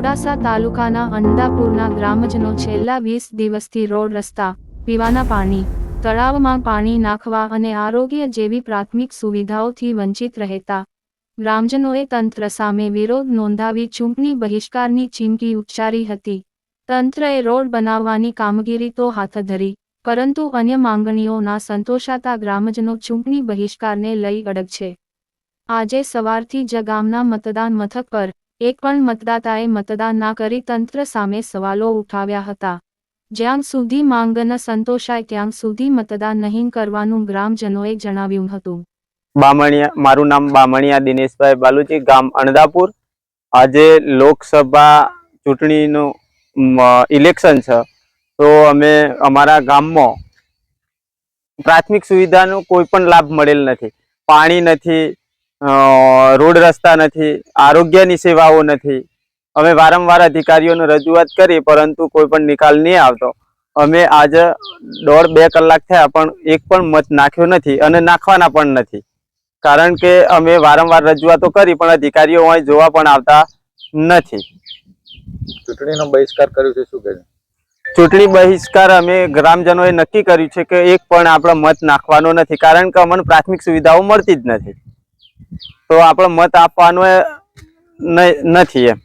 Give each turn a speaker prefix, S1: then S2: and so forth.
S1: મોડાસા તાલુકાના અંડાપુરના ગ્રામજનો છેલ્લા વીસ દિવસથી રોડ રસ્તા, પીવાના પાણી, તળાવમાં પાણી નાખવા અને આરોગ્ય જેવી પ્રાથમિક સુવિધાઓથી વંચિત રહેતા ગ્રામજનોએ તંત્ર સામે વિરોધ નોંધાવી ચૂંટણી બહિષ્કારની ચીમકી ઉચ્ચારી હતી. તંત્રએ રોડ બનાવવાની કામગીરી તો હાથ ધરી, પરંતુ અન્ય માંગણીઓના સંતોષાતા ગ્રામજનો ચૂંટણી બહિષ્કારને લઈ અડગ છે. આજે સવારથી જ ગામના મતદાન મથક પર એક પણ મતદાતાએ મતદાન ના કરી તંત્ર સામે સવાલો ઉઠાવ્યા હતા. જ્યાં સુધી માંગ ન સંતોષાય ત્યાં સુધી મતદાન નહીં કરવાનું ગ્રામજનોએ જણાવ્યું હતું.
S2: બામણિયા, મારું નામ બામણિયા દિનેશભાઈ બાલુજી ગામ અણદાપુર આજે લોકસભા ચૂંટણીનું ઇલેક્શન છે. તો અમે અમારા ગામમાં પ્રાથમિક સુવિધાનો કોઈ પણ લાભ મળેલ નથી. પાણી નથી રોડ રસ્તા નથી આરોગ્યની સેવાઓ નથી. અમે વારંવાર અધિકારીઓને રજૂઆત કરી પરંતુ કોઈ પણ નિકાલ નહીં આવતો. અમે આજે દોઢ બે કલાક થયા પણ એક પણ મત નાખ્યો નથી અને નાખવાના પણ નથી. કારણ કે અમે વારંવાર રજૂઆતો કરી પણ અધિકારીઓ અહીં જોવા પણ આવતા નથી.
S3: ચૂંટણીનો બહિષ્કાર કર્યો છે શું કહે
S2: ચૂંટણી બહિષ્કાર અમે ગ્રામજનોએ નક્કી કર્યું છે કે એક પણ આપણો મત નાખવાનો નથી કારણ કે અમને પ્રાથમિક સુવિધાઓ મળતી જ નથી. તો આપણો મત આપવાનો નથી એમ.